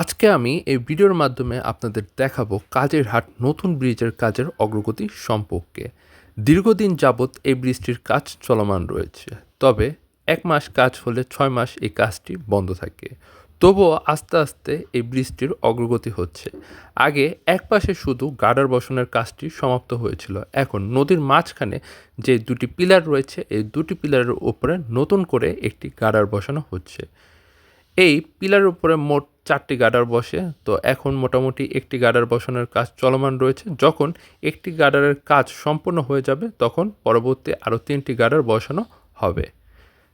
আজকে আমি এই ভিডিওর মাধ্যমে আপনাদের দেখাবো কাজের হাট নতুন ব্রিজের কাজের অগ্রগতি সম্পর্কে। দীর্ঘদিন যাবৎ এই ব্রিজটির কাজ চলমান রয়েছে, তবে এক মাস কাজ হলে ছয় মাস এই কাজটি বন্ধ থাকে। তবুও আস্তে আস্তে এই ব্রিজটির অগ্রগতি হচ্ছে। আগে এক পাশে শুধু গার্ডার বসানোর কাজটি সমাপ্ত হয়েছিল, এখন নদীর মাঝখানে যে দুটি পিলার রয়েছে, এই দুটি পিলারের উপরে নতুন করে একটি গার্ডার বসানো হচ্ছে। এই পিলারের উপরে মোট চারটি গার্ডার বসে, তো এখন মোটামুটি একটি গার্ডার বসানোর কাজ চলমান রয়েছে। যখন একটি গার্ডারের কাজ সম্পূর্ণ হয়ে যাবে, তখন পরবর্তী আরও তিনটি গার্ডার বসানো হবে।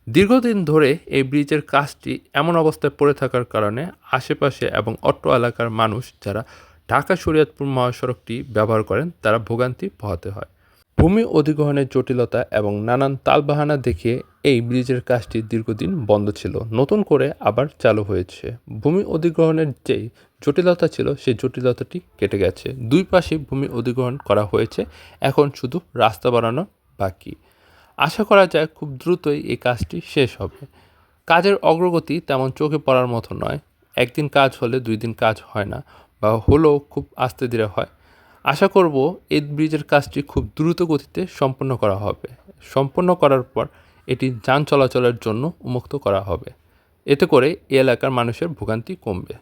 দীর্ঘদিন ধরে এই ব্রিজের কাজটি এমন অবস্থায় পড়ে থাকার কারণে আশেপাশে এবং অট্ট এলাকার মানুষ যারা ঢাকা শরীয়তপুর মহাসড়কটি ব্যবহার করেন, তারা ভোগান্তি পোহাতে হয়। ভূমি অধিগ্রহণের জটিলতা এবং নানান তালবাহানা দেখিয়ে এই ব্রিজের কাজটি দীর্ঘদিন বন্ধ ছিল। নতুন করে আবার চালু হয়েছে। ভূমি অধিগ্রহণের যে জটিলতা ছিল সেই জটিলতাটি কেটে গেছে। দুই পাশে ভূমি অধিগ্রহণ করা হয়েছে। এখন শুধু রাস্তা বানানো বাকি। আশা করা যায় খুব দ্রুতই এই কাজটি শেষ হবে। কাজের অগ্রগতি তেমন চোখে পড়ার মতো নয়। একদিন কাজ হলে দুই দিন কাজ হয় না বা হলেও খুব আস্তে ধীরে হয়। আশা করব এই ব্রিজের কাজটি খুব দ্রুত গতিতে সম্পন্ন করা হবে। সম্পন্ন করার পর এটি যান চলাচলের জন্য উন্মুক্ত করা হবে। এতে করে এই এলাকার মানুষের ভোগান্তি কমবে।